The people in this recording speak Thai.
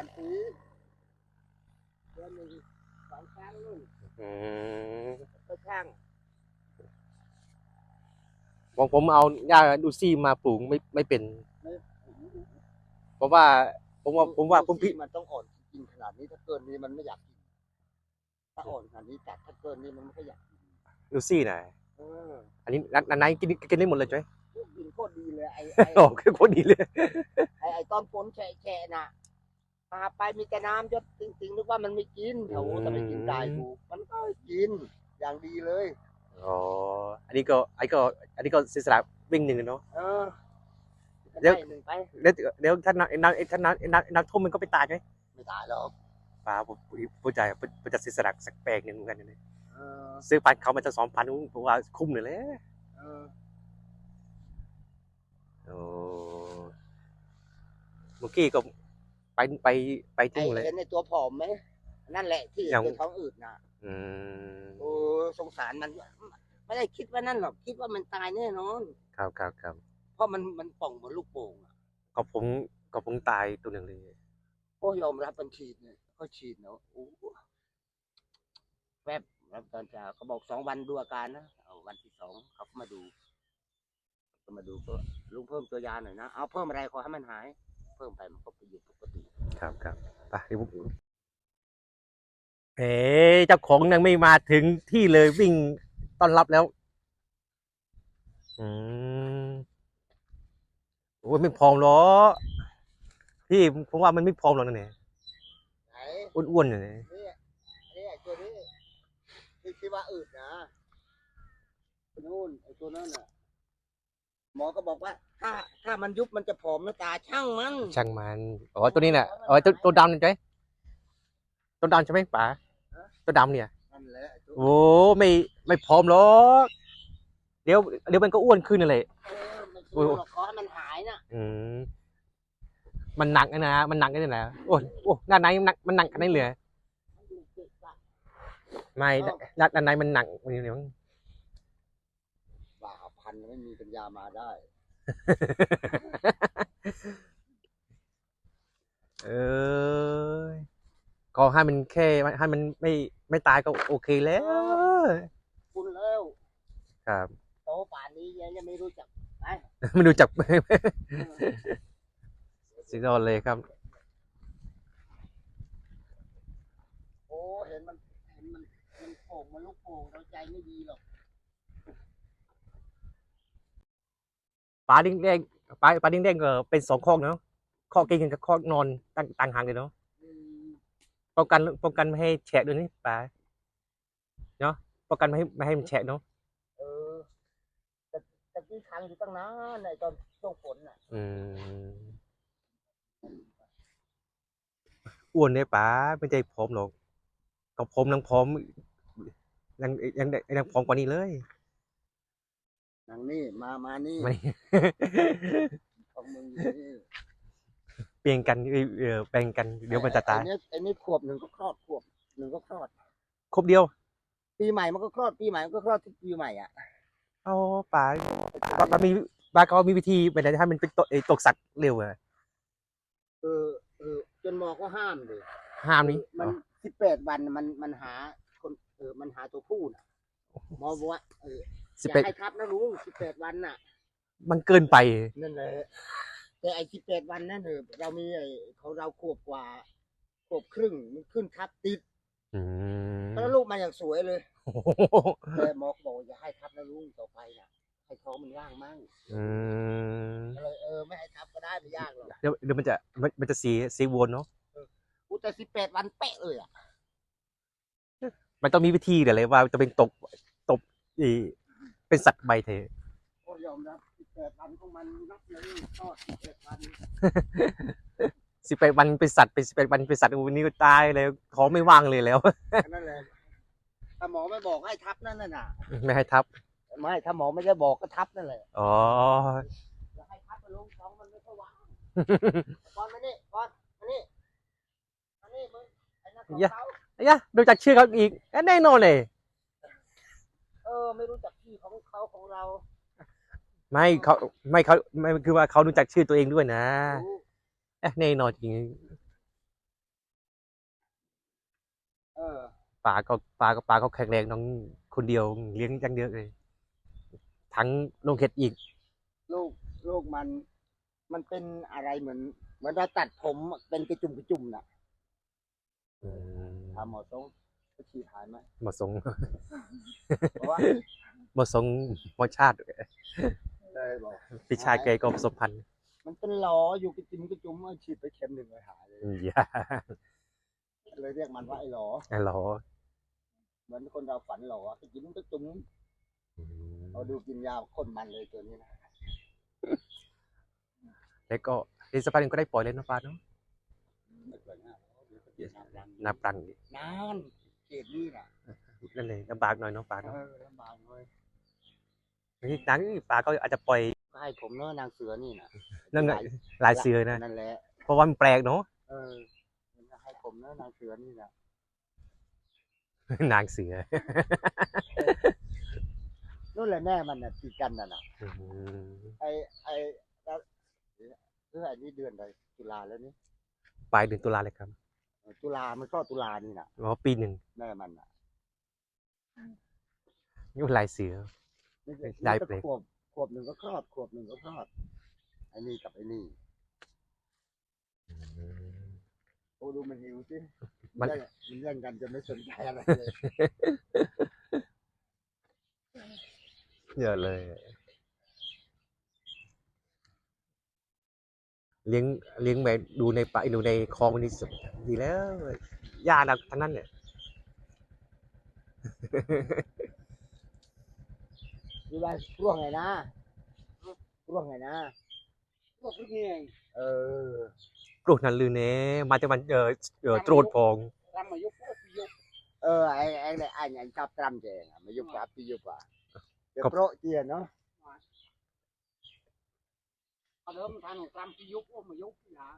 านปีเดือนหนึ่งสองครั้งนู่นอืมก็ช่างผมผมเอาหญ้าดูซี่มาปลูกไม่ไม่เป็น เพราะว่า ผมว่าผมว่าผมพี่มันต้องอ่อนกินขนาดนี้ถ้าเกินนี้มันไม่อยากกินถ้าอ่อนขนาดนี้ตัดถ้าเกินนี้มันไม่ค่อยอยากกินดูซี่น่ะเอออันนี้นันนันนายกินกินได้หมดเลยใช่ไหมกินโคตรดีเลยไอ้ไอ้ โอ้คือโคตรดีเลย ไอ้ไอ้ตอนฝนแฉะๆน่ะ พาไปมีแต่น้ำยศจริงๆนึกว่ามันไม่กินโอ้โหถ้าไม่กินตายกูมันก็กินอย่างดีเลยอ๋ออันนี้ก็อันนี้ก็อันนี้ก็เสียสละวิ่งหนึ่งเนาะเออเดี๋ยวได้หนึ่งไปเดี๋ยวเดี๋ยวถ้าน้ำน้ำถ้าน้ำน้ำน้ำท่วมมันก็ไปตายใช่ไหมไม่ตายหรอกป่าผมผู้ใจผมจะเสียสละสักแปลงหนึ่งเหมือนกันเนี่ยเออซื้อพันเขามันจะสองพันผมว่าคุ้มเลยแหละเออโอ้เมื่อกี้ก็ ไปไปไปไอ้ที่นู่นเลย เห็นในตัวผอมไหมนั่นแหละที่ยังเป็นท้องอืดน่ะอืมโอ้สงสารมันไม่ได้คิดว่านั่นหรอกคิดว่ามันตายแน่นอน ครับครับครับเพราะมันมันป่องเหมือนลูกโป่งอะก็ผมก็ผมตายตัวหนึ่งเลย โอ้ยอมรับมันฉีดเนี่ยก็ฉีดเนาะโอ้แวบรับตอนเช้าเขาบอกสองวันดูอาการนะเอาวันที่สองเขาก็มาดูก็มาดูก็ลุงเพิ่มตัวยาหน่อยนะเอาเพิ่มอะไรขอให้มันหายเพิ่มไปมันก็ไปอยู่ปกติ ครับครับไปเดี๋ยวผมเอ๋เจ้าของยังไม่มาถึงที่เลยวิ่งต้อนรับแล้ว อืมโอ้ยไม่พร้อมหรอกพี่ผมว่ามันไม่พร้อมหรอกนะเนี่ยไหนอ้วนๆอยู่เนี่ยนี่นี่ไอ้ตัวนี้ที่ที่ว่าอืดนะนู่นไอ้ตัวนั้นน่ะ หมอก็บอกว่า ถ้าถ้ามันยุบมันจะผอมนะตาช่างมัน ช่างมันอ๋อตัวนี้น่ะอ๋อตัวตัวดำใช่ไหมตัวดำใช่ไหมป๋าตัวดำเนี่ยนั่นแหละไอ้ตัวโอ้ไม่ไม่พร้อมหรอกเดี๋ยวเดี๋ยวมันก็อ้วนขึ้นนั่นแหละเออมันคือหรอกขอให้มันหายนะอืมมันหนักนะ มันหนักนี่แหละโอ้ยโอ้ด้านในมันหนักมันหนักกันได้เลยมันดูเจ็บอะไม่ด้านด้านในมันหนักนี่เนี่ยมั้ง ว่าพันไม่มีปัญญามาได้ เออก็ให้มันแค่ให้มันไม่ไม่ตายก็โอเคแล้ว คุณแล้วครับโตป่านนี้ยังยังไม่รู้จักไปไม่ดูจักเออสุดยอดเลยครับ โอ้เห็นมันเห็นมันมันโป่งมันลูกโป่งเราใจไม่ดีหรอก ปลาดิ้งแดงปลาปลาดิ้งแดงก็เป็นสองคอกเนาะคอกกินกันกับคอกนอนต่างต่างหางเลยเนาะอืมป้องกันป้องกันไม่ให้แฉะด้วยนี่ปลาเนาะป้องกันไม่ให้ไม่ให้มันแฉะเนาะเออแต่แต่กี้ขังอยู่ตั้งนานในตอนช่วงฝนน่ะอืมอ้วนเนี่ยป๋าไม่ใจผอมหรอกก็ผมนังผอมยังยังยังผอมกว่านี้เลย นางนี่มามานี่ไม่ ของมึงอยู่นี่เปลี่ยนกันเออเออแบ่งกันเดี๋ยวมันจะตายไอ้เนี่ยไอ้นี่ขวบหนึ่งก็คลอดขวบหนึ่งก็คลอด ครบเดียวปีใหม่มันก็คลอดปีใหม่มันก็คลอดที่ปีใหม่อะเอาป๋าป๋าป๋ามีป๋าเขามีวิธีไปไหนให้มันเป็นตกเอ่อตกสัตว์เร็วอะเออเออจนหมอก็ห้ามเลยห้ามนี้มันสิบแปดวันมันมันหาคนเออมันหาตัวผู้น่ะหมอบอกว่าเออ สิบอย่าแปดให้ทับนะลุงสิบแปดวันน่ะ มันเกินไป นั่นแหละแต่ไอ้สิบแปดวันนั่นเออเรามีไอ้เขาเราขวบกว่าขวบครึ่งมันขึ้นทับติดอืมแล้วลูกมาอย่างสวยเลยโอ้โหแต่หมอก็บอกอย่าให้ทับนะลุงต่อไปน่ะให้ท้องมันว่างมั่งอืมก็เลยเออไม่ให้ทับก็ได้ไม่ยากหรอกเดี๋ยวเดี๋ยวมันจะมันมันจะสีสีวนเนาะอู้แต่สิบแปดวันเป๊ะเลยอะมันต้องมีวิธีเดี๋ยวเลยว่าจะเป็นตกตกอี เป็นสัตว์ใบเทโอ้ยอมรับสิบแปดวันของมันนับเลยทอดสิบแปดวันสิบแปดวันเป็นสัตว์เป็นสิบแปดวันเป็นสัตว์วันนี้ก็ตายเลยท้องไม่ว่างเลยแล้วแค่นั่นแหละถ้าหมอไม่บอกให้ทับนั่นน่ะไม่ให้ทับไม่ถ้าหมอไม่ได้บอกก็ทับนั่นแหละอ๋ออย่าให้ทับไปลงท้องมันไม่ค่อยว่างก่อนมานี่ก่อนมานี่มานี่มึงไอ้นั่นของอย่าเขาไอ้ยะดูจากชื่อเขาอีกแน่นอนเลยเออไม่รู้จักที่ของ ขาของเราไม่เขาไม่เขาไม่คือว่าเขารู้จักชื่อตัวเองด้วยนะเอ๊ะแน่นอนจริงป่าก็ป่าก็ป่าก็แข็งแรงน้องคนเดียวเลี้ยงจังเยอะเลย ทั้งลงเห็ดอีกลูกลูกมัน มันเป็นอะไรเหมือน เหมือนเราตัดผมเป็นกระจุมกระจุมน่ะทำหมอทรงฉีดหายไหมหมอทรงเพราะว่า หมาสงหมอชาติเลยบอกพี่ชายแกก็ประสบพันธ์มันเป็นหลออยู่กระจุ่มกระจุ่มเอาฉีดไปเข็มหนึ่งเลยหายเลยอย่าเลยเรียกมันว่าไอ้หลอหรอเหมือนคนเราฝันหลอกระจุ่มกระจุ่มอืมเราดูกินยาคนมันเลยตัวนี้นะแล้วก็เดี๋ยวสักพักหนึงก็ได้ปล่อยเลยนะป้าเนาะไม่เกิดหน้าเดี๋ยวก็เจ็บหน้าดังนาปรังนานเขตนี่น่ะนั่นเลยลำบากหน่อยเนาะป้าเอเนาะอลำบากเลย นี่นังป้าก็อาจจะปล่อยก็ให้ผมเนาะนางเสือนี่น่ะนั่นไงลายเสือนะนั่นแหละเพราะว่ามันแปลกเนาะเออให้ผมเนาะนางเสือนี่น่ะนางเสือนู่นแหละแม่มันน่ะติดกันน่ะนะอืมไอไอแล้วเอออันนี้เดือนอะไรตุลาแล้วนี่ปลายเดือนตุลาเลยครับเออตุลามันก็ตุลานี่น่ะอ๋อปีหนึ่งแม่มันน่ะนี่ลายเสือนี่ ได้ก็เลยขวบขวบหนึ่งก็คลอดขวบหนึ่งก็คลอดไอ้นี่กับไอ้นี่โอ้ดูมันหิวสิมันแย่งมันแย่งกันจะไม่สนใจอะไรเลยเยอะเลย เลี้ยงเลี้ยงแบบดูในป่าดูในคลองนี่สุดดีแล้วหญ้าดักทั้งนั้นเนี่ย ดูว่าร่วงไงนะร่วงไงนะพวกนี้เองเออปลูกนันลือเน่มาจากมันเออเออโตรดพองทำมายุบพวกยุบเออไอ้ไอ้ไอ้ไอ้ชอบตรำเจงอะไม่ยุบกับพี่ยุบอะเดี๋ยวโปรเจียนเนาะเอาเดิมทานของตามที่ยุบพวกมายุบนะ